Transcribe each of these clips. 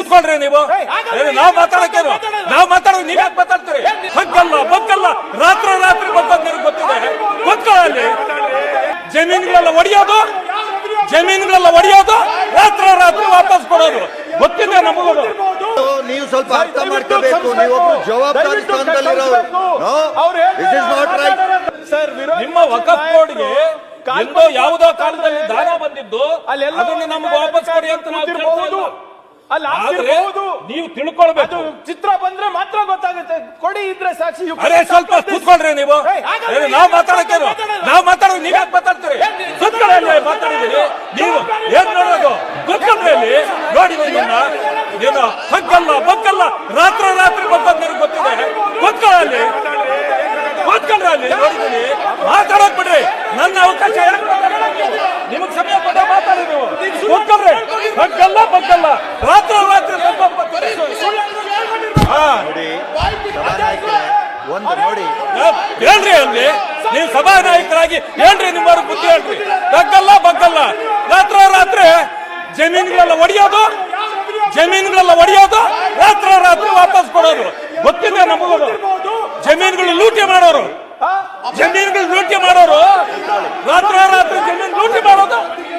ಕೂತ್ಕೊಳ್ರಿ ನೀವು. ನಾವು ನಾವ್ ಮಾತಾಡಕ್ಕೇನು ನಾವ್ ಮಾತಾಡೋದು ನೀವ್ ಯಾಕೆ ಮಾತಾಡ್ತೀರಿ? ಹಕ್ಕಲ್ಲ ಬಕ್ಕಲ್ಲ ರಾತ್ರಿ ರಾತ್ರಿ ಬಂದದ್ ನಿನಗೆ ಗೊತ್ತಿದೆ ಕೂತ್ಕೊಳ್ಳಿ ಜಮೀನುಗಳೆಲ್ಲ ಒಡೆಯೋದು ಜಮೀನುಗಳೆಲ್ಲ ಒಡೆಯೋದು ರಾತ್ರಿ ರಾತ್ರಿ ವಾಪಸ್ ಕೊಡೋದು. ಗೊತ್ತಿದೆ ನಮಗೂ ನೀವು ಸ್ವಲ್ಪ ಅರ್ಥ ಮಾಡ್ಕೋಬೇಕು ನೀವೊಬ್ರು ಜವಾಬ್ದಾರಿ ಸ್ಥಾನದಲ್ಲಿರೋರು. This is not right sir ನಿಮ್ಮ ವಕಫ್ ಬೋರ್ಡ್ಗೆ ಎಂದೋ ಯಾವುದೋ ಕಾಲದಲ್ಲಿ ದಾನ ಬಂದಿದ್ದು ಅದನ್ನು ನಮ್ಗೆ ವಾಪಸ್ ಕೊಡಿ ಅಂತ ನಾವು. ಅಲ್ಲಿ. ನೀವು ತಿಳ್ಕೊಳ್ಬೇಕು ಅದು ಚಿತ್ರ ಬಂದ್ರೆ ಮಾತ್ರ ಗೊತ್ತಾಗುತ್ತೆ ಕೊಡಿ ಇದ್ರೆ ಸಾಕ್ಷಿ ಅರೆ ಸ್ವಲ್ಪ ಕೂತ್ಕೊಳ್ರಿ ನೀವು ಏ, ಮಾತಾಡಕ್ಕೆ ನಾವು ನಾವ್ ನೀವು. ಮಾತಾಡೋದು ನೀವ್ ಯಾಕೆ ಮಾತಾಡ್ತೀರಿ ಕೂತ್ಕೊಳ್ಳಿ ಮಾತಾಡಿದೀರಿ ನೀವು ಏನ್ ನೋಡೋದು ಕೂತ್ಕೊಳ್ರಿ ಅಲ್ಲಿ ನೋಡಿ ನಿಮ್ಮನ್ನ ಏನು ಹಕ್ಕಲ್ಲ ಬಕ್ಕಲ್ಲ ರಾತ್ರಿ ರಾತ್ರಿ ಬಂದದ್ ನಿನಗೆ ಗೊತ್ತಿದೆ ಕೂತ್ಕೊಳ್ಳಿ ಕೂತ್ಕೊಳ್ರಿ ಅಲ್ಲಿ ನೋಡಿದೀನಿ ಮಾತಾಡಕ್ ಬಿಡ್ರಿ ನನ್ನ ಅವಕಾಶ ಯಾಕೆ ಮಾತಾಡಕ್ಕೆ? ನಿಮಗ್ ಸಮಯ ಕೊಟ್ಟ ಮಾತಾಡಿ ನೀವು ಕೂತ್ಕೊಳ್ರಿ ಬಕ್ಕಲ್ಲ ರಾತ್ರಿ ರಾತ್ರಿ ಒಂದು ನೋಡಿ. ಹೇಳ್ರಿ ಅಲ್ಲಿ ನೀವು ಸಭಾನಾಯಕರಾಗಿ ಹೇಳ್ರಿ ನಿಮ್ಮವ್ರ ಬುದ್ಧಿ ಹೇಳ್ರಿ. ಬಗ್ಗಲ್ಲ ಬಗ್ಗಲ್ಲ. ರಾತ್ರಿ ರಾತ್ರಿ ಜಮೀನುಗಳೆಲ್ಲ ಒಡೆಯೋದು ಜಮೀನುಗಳೆಲ್ಲ ಒಡೆಯೋದು ರಾತ್ರಿ ರಾತ್ರಿ ವಾಪಸ್ ಕೊಡೋದು. ಗೊತ್ತಿದೆ ನಮಗೂ ಜಮೀನುಗಳು ಲೂಟಿ ಮಾಡೋರು. ಜಮೀನುಗಳು ಲೂಟಿ ಮಾಡೋರು. ರಾತ್ರಿ ರಾತ್ರಿ ಜಮೀನು ಲೂಟಿ ಮಾಡೋದು.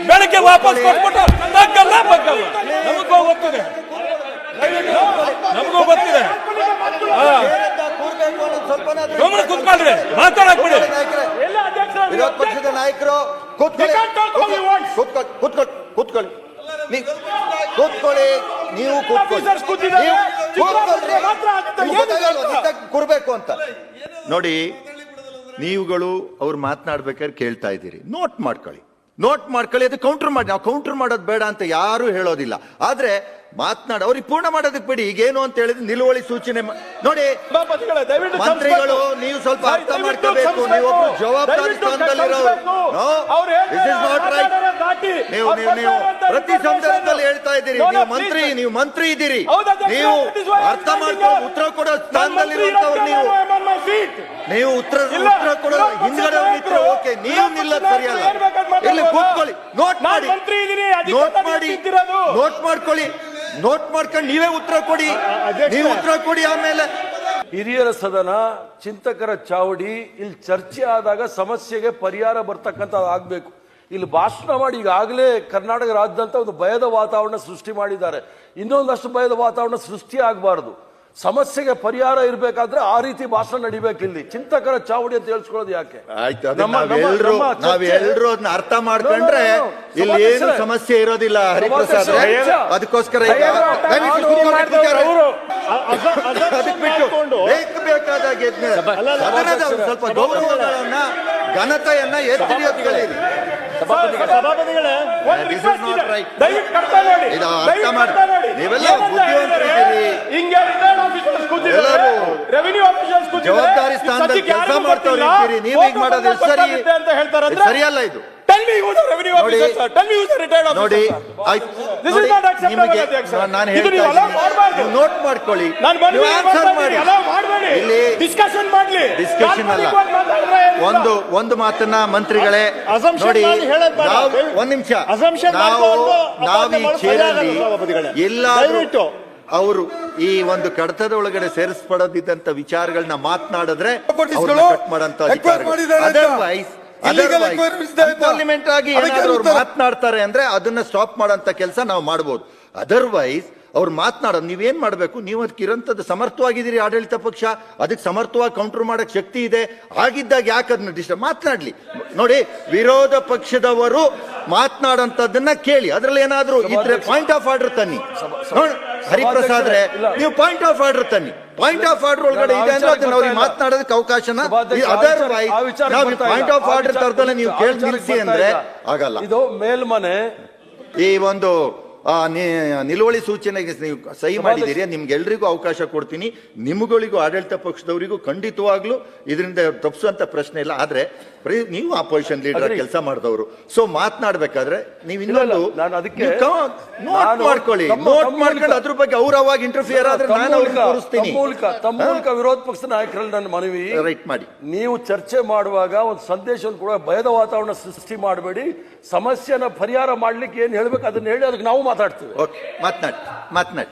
ಬೆಳಗ್ಗೆ ವಾಪಸ್ ಕೊಟ್ಬಿಟ್ಟು ಬಗ್ಗಲ್ಲ ಬಗ್ಗಲ್ಲ ನಮಗೂ ಗೊತ್ತಿದೆ. ನಮಗೂ ಗೊತ್ತಿದೆ. ಗಮನ ಕುತ್ಕೊಳ್ರಿ ಮಾತಾಡಕ್ ಬಿಡಿ ಎಲ್ಲ ಅಧ್ಯಕ್ಷರ ವಿರೋಧ ಪಕ್ಷದ ನಾಯಕರು ಕೂತ್ಕೊಳ್ಳಿ. ಕೂತ್ಕೊಳ್ಳಿ. ಕೂತ್ಕೊಳ್ಳಿ. ಕೂತ್ಕೊಳ್ಳಿ. ಕೂತ್ಕೊಳ್ಳಿ. ನೀವು ಕೂತ್ಕೊಳ್ಳಿ. ಕೂರ್ಬೇಕು ಅಂತ. ನೋಡಿ ನೀವುಗಳು ಅವ್ರು ಮಾತನಾಡ್ಬೇಕಾದ್ರೆ ಕೇಳ್ತಾ ಇದ್ದೀರಿ. ನೋಟ್ ಮಾಡ್ಕೊಳ್ಳಿ. ನೋಟ್ ಮಾಡ್ಕೊಳ್ಳಿ ಅದು ಕೌಂಟರ್ ಮಾಡಿ. ನಾವು ಕೌಂಟರ್ ಮಾಡೋದು ಬೇಡ ಅಂತ ಯಾರು ಹೇಳೋದಿಲ್ಲ. ಆದ್ರೆ ಮಾತನಾಡ ಅವ್ರಿಗೆ ಪೂರ್ಣ ಮಾಡೋದಕ್ಕೆ ಬಿಡಿ. ಈಗೇನು ಅಂತ ಹೇಳಿದ್ರೆ ನಿಲುವಳಿ ಸೂಚನೆ ನೋಡಿ ಮಂತ್ರಿಗಳು ನೀವು ಸ್ವಲ್ಪ ಅರ್ಥ ಮಾಡ್ಕೋಬೇಕು. ನೀವು ನೀವೊಬ್ರು ಜವಾಬ್ದಾರಿ right. ಮಾತಾಡೋದು ನೀವು ನೀವು ನೀವು ಪ್ರತಿ. ಸಂದರ್ಭದಲ್ಲಿ ಹೇಳ್ತಾ ಇದ್ದೀರಿ. ನೀವು. ಮಂತ್ರಿ ನೀವು ಮಂತ್ರಿ ಇದ್ದೀರಿ. ನೀವು ಅರ್ಥ ಮಾಡ್ಕೊಂಡು. ಉತ್ತರ ಕೊಡೋ ಸ್ಥಾನದಲ್ಲಿ ಸ್ಥಾನದಲ್ಲಿರುವಂತವ್ರು ನೀವು. ನೀವು ಉತ್ತರ ಉತ್ತರ ಕೊಡೋ ಹಿಂದ್ಗಡೆ ಓಕೆ ನೀವು ನಿಲ್ಲ ನಿಲ್ಲೋದು ಸರಿಯಲ್ಲ. ಕೂತ್ಕೊಳ್ಳಿ ನೋಟ್ ಮಾಡಿ. ಮಂತ್ರಿ ಇದೀನಿ, ನೋಟ್ ಮಾಡಿ ನೋಟ್ ಮಾಡ್ಕೊಳ್ಳಿ ನೋಟ್ ಮಾಡ್ಕೊಂಡು ನೀವೇ ಉತ್ತರ ಕೊಡಿ. ನೀವು ಉತ್ತರ ಕೊಡಿ ಆಮೇಲೆ. ಹಿರಿಯರ ಸದನ ಚಿಂತಕರ ಚಾವಡಿ ಇಲ್ಲಿ ಚರ್ಚೆ ಆದಾಗ ಸಮಸ್ಯೆಗೆ ಪರಿಹಾರ ಬರ್ತಕ್ಕಂಥ ಆಗಬೇಕು. ಇಲ್ಲಿ ಭಾಷಣ ಮಾಡಿ ಈಗಾಗಲೇ ಕರ್ನಾಟಕ ರಾಜ್ಯದಂತ ಒಂದು ಭಯದ ವಾತಾವರಣ ಸೃಷ್ಟಿ ಮಾಡಿದ್ದಾರೆ. ಇನ್ನೊಂದಷ್ಟು ಭಯದ ವಾತಾವರಣ ಸೃಷ್ಟಿ ಆಗಬಾರದು. ಸಮಸ್ಯೆಗೆ ಪರಿಹಾರ ಇರಬೇಕಾದ್ರೆ ಆ ರೀತಿ ಭಾಷಣ ನಡಿಬೇಕು ಇಲ್ಲಿ. ಚಿಂತಕರ ಚಾವಡಿ ಅಂತ ಹೇಳ್ಸ್ಕೊಳ್ಳೋದು ಯಾಕೆ? ಆಯ್ತು ನಾವೆಲ್ಲರೂ ನಾವೆಲ್ಲರೂ ಅದನ್ನ ಅರ್ಥ ಮಾಡ್ಕೊಂಡ್ರೆ. ಇಲ್ಲಿ ಏನು ಸಮಸ್ಯೆ ಇರೋದಿಲ್ಲ ಹರಿಪ್ರಸಾದ್ ಅದಕ್ಕೋಸ್ಕರ ಈಗ ಬೇಕು ಬೇಕಾದಾಗ ಸ್ವಲ್ಪ ಗೌರವಗಳನ್ನ ಘನತೆಯನ್ನ ಎತ್ತಿ ಕಲೀರಿ. ನೀವೆಲ್ಲ ಬುದ್ಧಿವಂತರಿದ್ದೀರಿ. ಹೇಳಿದ್ರೆ, ಹಿಂಗೆ ರಿಟೈರ್ಡ್ ಆಫೀಸರ್ಸ್ ಕೂತಿದ್ದಾರೆ ಎಲ್ಲರೂ ರೆವಿನ್ಯೂ ಆಫೀಸರ್ಸ್ ಕೂತಿದ್ದಾರೆ. ಜವಾಬ್ದಾರಿ ಸ್ಥಾನದಲ್ಲಿ ಕೆಲಸ ನೀವು ಮಾಡೋದು? ಸರಿ ಅಂತ ಹೇಳ್ತಾರೆ ಸರಿಯಲ್ಲ ಇದು. Tell me who the revenue ನೋಡಿ. Officer tell me who the retired officer ಆಯ್ತು. This is ನೋಡಿ, not acceptable, ನಿಮಗೆ ಅಧ್ಯಕ್ಷ. ನಾನು ನೀವು. ನೋಟ್ ಮಾಡ್ಕೊಳ್ಳಿ. ನಾನು ಬಂದು ನೀವು ಆನ್ಸರ್ ಮಾಡಿ. ಮಾಡಬೇಡಿ ಇಲ್ಲಿ ಡಿಸ್ಕಷನ್ ಮಾಡ್ಲಿ. Discussion ಅಲ್ಲ. ಒಂದು ಒಂದು ಮಾತನ್ನ ಮಂತ್ರಿಗಳೇ ನೋಡಿ. ಒಂದ್ ನಿಮಿಷ. ನಾವು ನಾವು ಈ ಚೇರಲ್ಲಿ ಎಲ್ಲಾದ್ರೂ ಅವರು ಈ ಒಂದು ಕಡತದ ಒಳಗಡೆ ಸೇರಿಸ್ಪಡದಿದ್ದಂತ ವಿಚಾರಗಳನ್ನ ಮಾತನಾಡಿದ್ರೆ. ಪಾರ್ಲಿಮೆಂಟ್ ಆಗಿ. ಮಾತನಾಡ್ತಾರೆ ಅಂದ್ರೆ ಅದನ್ನ ಸ್ಟಾಪ್ ಮಾಡೋಂತ ಕೆಲಸ ನಾವು ಮಾಡಬಹುದು ಅದರ್ವೈಸ್ ಅವ್ರು ಮಾತನಾಡೋದು ನೀವೇನು ಮಾಡಬೇಕು? ನೀವು ಅದಕ್ಕೆ ಇರೋಂಥದ್ದು ಸಮರ್ಥವಾಗಿದ್ದೀರಿ ಆಡಳಿತ ಪಕ್ಷ ಅದಕ್ಕೆ ಸಮರ್ಥವಾಗಿ ಕೌಂಟರ್ ಮಾಡೋಕ್ಕೆ ಶಕ್ತಿ ಇದೆ. ಆಗಿದ್ದಾಗ ಯಾಕೆ ಅದನ್ನ ಡಿಸ್ಟರ್ಬ್ ಮಾತನಾಡಲಿ. ನೋಡಿ ವಿರೋಧ ಪಕ್ಷದವರು ಮಾತನಾಡೋಂಥದ್ದನ್ನ ಕೇಳಿ. ಅದರಲ್ಲಿ ಏನಾದರೂ ಇದ್ರೆ ಪಾಯಿಂಟ್ ಆಫ್ ಆರ್ಡರ್ ತನ್ನಿ. ಹರಿಪ್ರಸಾದ್ರೆ. ನೀವು ಪಾಯಿಂಟ್ ಆಫ್ ಆರ್ಡರ್ ತನ್ನಿ. ಪಾಯಿಂಟ್ ಆಫ್ ಆರ್ಡರ್ ಒಳಗಡೆ ಇದೆ ಅಂದ್ರೆ ಅದನ್ನ ಅವ್ರಿಗೆ ಮಾತನಾಡೋದಕ್ಕೆ ಅವಕಾಶನ ಅದರ್ವೈಸ್ ನಾವು ಪಾಯಿಂಟ್ ಆಫ್ ಆರ್ಡರ್ ತರದಲ್ಲ ನೀವು ಕೇಳಿ ಅಂದ್ರೆ ಆಗಲ್ಲ. ಇದು ಮೇಲ್ಮನೆ ಈ ಒಂದು ಆ, ನಿ- ನಿಲುವಳಿ ಸೂಚನೆಗೆ ನೀವು ಸಹಿ ಮಾಡಿದ್ದೀರಿ ನಿಮ್ಗೆಲ್ರಿಗೂ ಅವಕಾಶ ಕೊಡ್ತೀನಿ. ನಿಮ್ಗಳಿಗೂ ಆಡಳಿತ ಪಕ್ಷದವರಿಗೂ ಖಂಡಿತವಾಗ್ಲೂ ಇದರಿಂದ ತಪ್ಪಿಸುವಂತ ಪ್ರಶ್ನೆ ಇಲ್ಲ. ಆದ್ರೆ ನೀವು ಅಪೋಸಿಷನ್ ಲೀಡರ್. ಕೆಲಸ ಮಾಡಿದವರು. ಸೊ ಮಾತನಾಡ್ಬೇಕಾದ್ರೆ ನೀವು ಇನ್ನೊಂದು ನೋಟ್ ಮಾಡ್ಕೊಳ್ಳಿ. ನೋಟ್ ಮಾಡ್ಕೊಂಡು ಅದ್ರ ಬಗ್ಗೆ ಅವ್ರ ಅವಾಗ ಇಂಟರ್ಫಿಯರ್ ಆದ್ರೆ ನಾನು ಅವ್ರಿಗೆ ತೋರಿಸ್ತೀನಿ ತಮ್ಮ ಮೂಲಕ ವಿರೋಧ ಪಕ್ಷದ ನಾಯಕರಲ್ಲಿ ನನ್ನ ಮನವಿ. ರೈಟ್ ಮಾಡಿ. ನೀವು ಚರ್ಚೆ ಮಾಡುವಾಗ ಒಂದು ಸಂದೇಶವನ್ನು ಕೂಡ ಭಯದ ವಾತಾವರಣ ಸೃಷ್ಟಿ ಮಾಡಬೇಡಿ. ಸಮಸ್ಯೆನ ಪರಿಹಾರ ಮಾಡ್ಲಿಕ್ಕೆ ಏನ್ ಹೇಳ್ಬೇಕು? ಅದನ್ನ ಹೇಳಿ ಅದಕ್ಕೆ ನಾವು ಮಾತಾಡ್ತೀವಿ. ಓಕೆ ಮಾತನಾಡಿ ಮಾತನಾಡಿ.